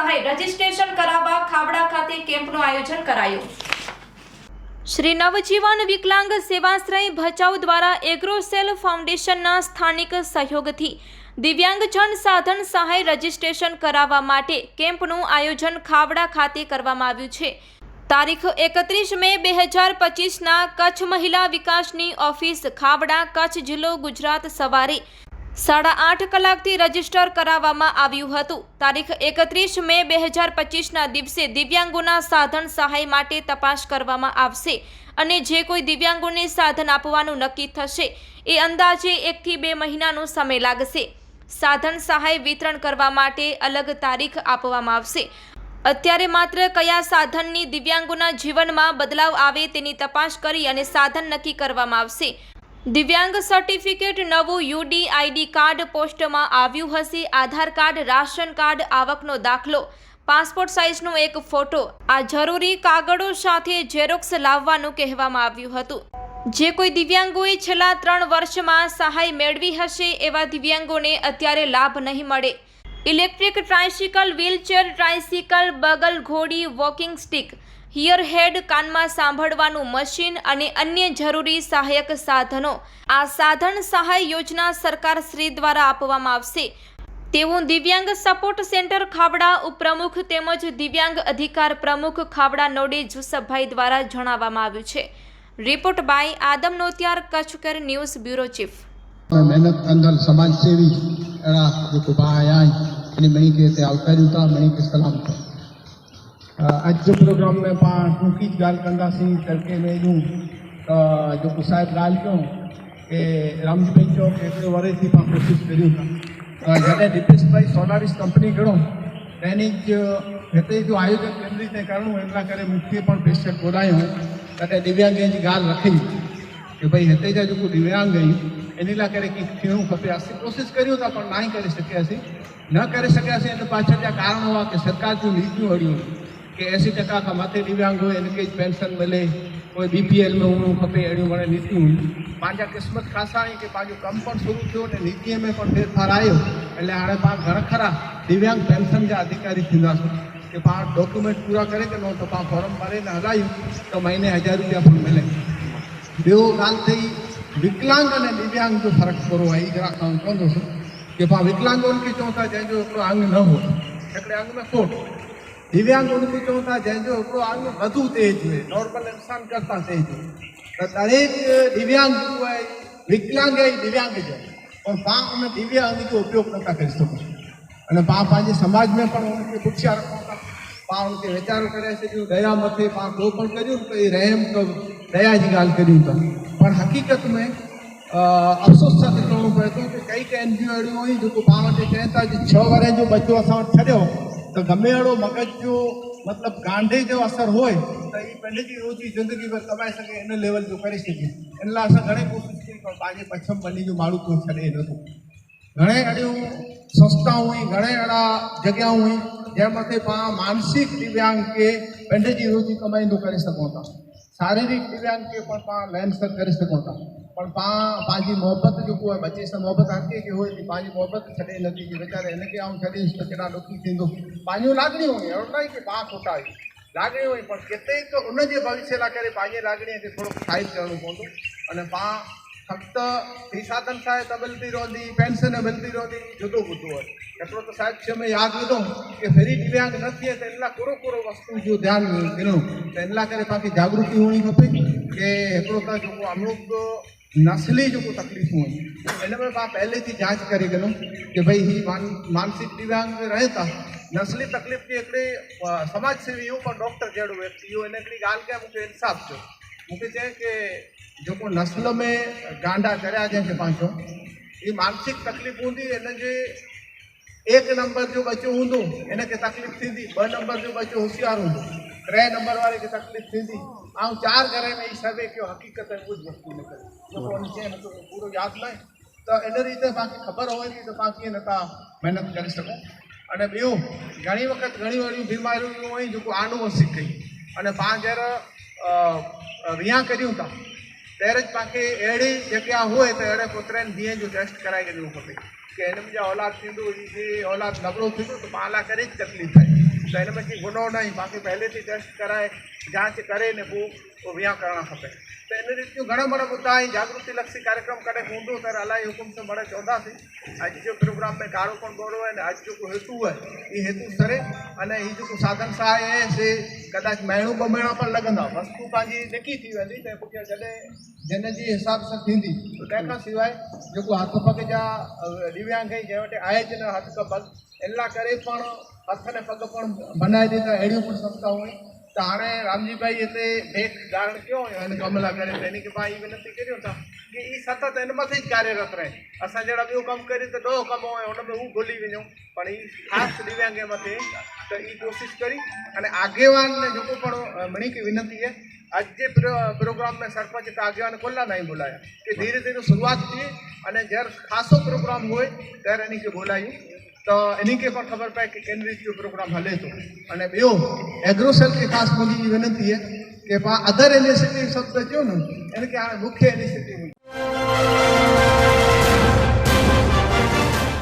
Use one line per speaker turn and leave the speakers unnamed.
સહાય રજીસ્ટ્રેશન કરાવવા ખાવડા ખાતે કેમ્પનું આયોજન કરાયું. શ્રી નવજીવન વિકલાંગ સેવાશ્રય ભચાઉ દ્વારા એગ્રોસેલ ફાઉન્ડેશનના સ્થાનિક સહયોગથી દિવ્યાંગજન સાધન સહાય રજીસ્ટ્રેશન કરાવવા માટે કેમ્પનું આયોજન ખાવડા ખાતે કરવામાં આવ્યું છે. તારીખ એકત્રીસ મે બે હજાર પચીસના કચ્છ મહિલા વિકાસની ઓફિસ ખાવડા કચ્છ જિલ્લો ગુજરાત સવારે સાડા આઠ કલાકથી રજિસ્ટર કરાવવામાં આવ્યું હતું. તારીખ એકત્રીસ મે બે હજાર પચીસના દિવસે દિવ્યાંગોના સાધન સહાય માટે તપાસ કરવામાં આવશે અને જે કોઈ દિવ્યાંગોને સાધન આપવાનું નક્કી થશે, એ અંદાજે એકથી બે મહિનાનો સમય લાગશે. સાધન સહાય વિતરણ કરવા માટે અલગ તારીખ આપવામાં આવશે. અત્યારે માત્ર કયા સાધનની દિવ્યાંગોના જીવનમાં બદલાવ આવે તેની તપાસ કરી અને સાધન નક્કી કરવામાં આવશે. દિવ્યાંગ સર્ટિફિકેટ નવું યુડીઆઈડી કાર્ડ પોસ્ટમાં આવ્યું હશે. આધાર કાર્ડ, રાશન કાર્ડ, આવકનો દાખલો, પાસપોર્ટ સાઇઝનો એક ફોટો, આ જરૂરી કાગળો સાથે ઝેરોક્સ લાવવાનું કહેવામાં આવ્યું હતું. જે કોઈ દિવ્યાંગોએ છેલ્લા ત્રણ વર્ષમાં સહાય મેળવી હશે એવા દિવ્યાંગોને અત્યારે લાભ નહીં મળે. ઇલેક્ટ્રિક ટ્રાયસિકલ, વ્હીલચેર ટ્રાયસિકલ, બગલ ઘોડી, વોકિંગ સ્ટિક હિયર હેડ કાનમાં સાંભળવાનું મશીન અને અન્ય જરૂરી સહાયક સાધનો આ સાધન સહાય યોજના સરકાર શ્રી દ્વારા આપવામાં આવશે તેવું દિવ્યાંગ સપોર્ટ સેન્ટર ખાવડા ઉપપ્રમુખ તેમજ દિવ્યાંગ અધિકાર પ્રમુખ ખાવડા નોડે જુસફભાઈ દ્વારા જણાવવામાં આવ્યું છે રિપોર્ટ બાય આદમ નોતિયાર કચ્છકર ન્યૂઝ બ્યુરો ચીફ
મહેનત કંદલ સમાજ સેવી अहिड़ा जेको भाउ आया आहिनि इन मणी खे हिते आवकारियूं था मणी खे सलाम था अॼु जे प्रोग्राम में पाण टूकी ॻाल्हि कंदासीं करके वेझूं त जेको साहिबु ॻाल्हि कयूं की रामजी भाई चयो की एतिरो वरे थी पाण कोशिशि करियूं था जॾहिं दीपेश भाई सोनारिस कंपनी खणो पहिरीं जो हिते जो आयोजन केंद्र रीते करिणो हिन लाइ करे मूंखे पिणु पेशेंट ॻोल्हायूं तॾहिं दिव्यांग जी ॻाल्हि रखी की भई हिते जा जेको दिव्यांग आहिनि इन लाइ करे की थियणो खपे असीं कोशिशि करियूं था पर न ई करे सघियासीं न करे सघियासीं हिन पाछड़ जा कारण हुआ की सरकार जूं नीतियूं अहिड़ियूं કે એંસી ટકા ખાं मथे दिव्यांग હોય इनखे पेंशन मिले कोई बी पी एल में हुअणो खपे अहिड़ियूं घणे नीतियूं हुयूं पंहिंजा क़िस्मत ख़ासा आहिनि की पंहिंजो कमु पण शुरू थियो ने नीतिअ में पण फेरफार आयो એટલે हाणे पाण घण खरा दिव्यांग पेंशन जा अधिकारी थींदासीं કે पाण डॉक्यूमेंट पूरा करे ॾिनो त पाण फॉर्म भरे ने हलायूं त महीने हज़ार रुपया पण मिले ॿियो ॻाल्हि થઈ વિકલાંગ અને દિવ્યાંગ જો ફરક કરો आहे એ જરા કામ कंदुसि કે पाण विकलांग उनखे चऊं था जंहिंजो हिकिड़ो अंग न हो हिकिड़े अंग में खोट દિવ્યાંગ ઉન્મીતોના જજો આપણો આવ્યો વધુ તેજ હોય. નોર્મલ ઇન્સાન કરતાં તેજ હોય. દરેક દિવ્યાંગ હોય, વિકલાંગ એ દિવ્યાંગ જ પણ બા અમે દિવ્યાંગ કે ઉપયોગ નતા કરી શકો. અને બા પાંજે સમાજમાં પણ ઉનકે પૂછ્યા રાખો બા ઉનકે વિચાર કરે છે કે દયા મતે બા કો પણ કર્યું તો એ રહેમ તો દયાની ગાલ કર્યું તો. પણ હકીકતમાં अफ़सोस सां ॾिसणो पए थो की कई एन जी अहिड़ियूं हुयूं जेको पाण वटि चवनि था की छह वारे जो बचो असां वटि छॾियो તો ગમે એડો મગજ જો મતલબ ગાંધે જો અસર હોય, તો એ પહેલેથી રોજી જિંદગીભર કમાઈ શકે એને લેવલ જો કરી શકે. એટલા અસર ઘણી કોશિશ કરી, પણ બાજે પછમ બની જો મારું કોઈ છડે નહોતું. ઘણે અડિયું સંસ્થાઓ હોય, ઘણે અડા જગ્યાઓ હોય, જેમાંથી માનસિક દિવ્યાંગ કે પહેલેથી રોજી કમાઈ નું કરી શકો હતા. શારીરિક દિવ્યાંગી પણ પાંચ લેન્સર કરી શકો હતા પણ પા પાંજી મોહબત जेको आहे बचे सां मोहबत आके की हुई थी पंहिंजी मोहबत छॾे नथी की वीचारे हिनखे आऊं छॾीसि त केॾा ॾुखी थींदो पंहिंजूं लाॻणियूं हुयूं अहिड़ो न आहे की पा खोटा हुई लाॻणियूं हुई पर किथे हिकु उनजे भविष्य लाइ करे पंहिंजे लाॻणीअ खे थोरो साइड करिणो पवंदो अने पा ફક્ત નિશાદન સાહેબ તબલતી રહી પેન્શન અબલતી રોધી જુદું બધું હોય. એટલો તો સાહેબ છે મેં યાદ લીધો કે ફેરી દિવ્યાંગ નથી તો એટલા કોરો કોરો વસ્તુ જો ધ્યાન કર્યું તો એટલા કરે પાછી જાગૃતિ હોવી ખપે કે એટલો તો જો અમુક નસલી જો તકલીફ હોય. એને મેં બા પહેલેથી જાંચ કરી ગયેલું કે ભાઈ એ માનસિક દિવ્યાંગ રહેતા. નસલી તકલીફની એકડી સમાજસેવી, એવું પણ ડૉક્ટર જેડું વ્યક્તિ એવું એને એકડી ગાલ કે મૂકે? ઇન્સાફ છો મૂકે છે કે हिकिड़ी ॻाल्हि कया मूंखे इंसाफ़ थियो मूंखे चए की जेको नस्ल में गांडा चरिया जंहिंखे पाण चऊं ही मानसिक तकलीफ़ हूंदी हिन जे एक नंबर जो बच्चो हूंदो हिनखे तकलीफ़ थींदी ॿ नंबर जो बच्चो होशियारु हूंदो टे नंबर वारे खे तकलीफ़ थींदी ऐं चारि घर में ई सर्वे कयो हक़ीक़त में कुझु वस्तु निकिरे जेको हुन चए मूंखे पूरो यादि न आहे त इन रीते तव्हांखे ख़बर हुजे थी त तव्हां कीअं नथा महिनत करे सघो अने ॿियो घणी वक़्तु घणियूं अहिड़ियूं बीमारियूं हुयूं जेको आनुवंशिक कई अने पाण जहिड़ा विया करियूं था ત્યારે જ પાછી એડી જગ્યા હોય તો એડે કૂતરાને ધીએ જ ટેસ્ટ કરાવી દેવું ખપે કે એને બીજા ઓલાદ થયું જે ઓલાદ નબળું થયું તો પાલા કરી જ તકલીફ થાય. तो हिनमें गुनो न ई मूंखे पहले थी टेस्ट कराए जांच करे ने पोइ पोइ विया करणु खपे त इन रीतियूं घणा वणा मुद्दा ऐं जागृति लक्ष्य कार्यक्रम कॾहिं हूंदो त इलाही हुकुम सां बड़े चवंदासीं अॼु जो प्रोग्राम में कारो कोन गोरो आहे न अॼु जेको हेतु आहे हीउ हेतु सरे अने हीउ जेको साधन सहाय आहे से कदाच महीनो ॿ महीना पिणु लॻंदा वस्तू पंहिंजी निकी थी वेंदी त मूंखे जॾहिं जिन जे हिसाब सां थींदी तंहिंखां सवाइ जेको हथ पग जा दिव्यांग आहिनि जंहिं वटि आहे जिन हथ पग એના કરે પણ હસ્તને પગ પણ બનાવી દીધા એડી પણ સંસ્થા હોય. તો હાણે રામજીભાઈ એટલે ભેટ ધારણ કયો અને કમલા કરે એની કે ભાઈ વિનંતી કર્યો હતા કે એ સતત એનામાંથી જ કાર્યરત રહે. અસાં જરા ॿियो કમ કરી તો ॾहो કમ હોય हुन में હું ભૂલી वञूं પણ એ ખાસ દિવ્યાંગ એમાંથી તો એ કોશિશ કરી, અને આગેવાનને જેકો પણ મણી કે વિનંતી છે. આજે પ્રોગ્રામ મેં સરપંચ તો આગેવાન કોલા નહીં બોલાયા, કે ધીરે ધીરે શરૂઆત થઈ અને જ્યારે ખાસો પ્રોગ્રામ હોય, ત્યારે એની કે બોલાયું. તો એની કે પણ ખબર પડે કે કેન્દ્રીય પ્રોગ્રામ હલે તો. અને ॿियो એગ્રોસેલ ખાસ મુંहिंजी વિનંતી છે કે અધર अदर इनिशिएटिव શબ્દ થયો ને? એને કે આ મુખ્ય ઇનિશિયેટિવ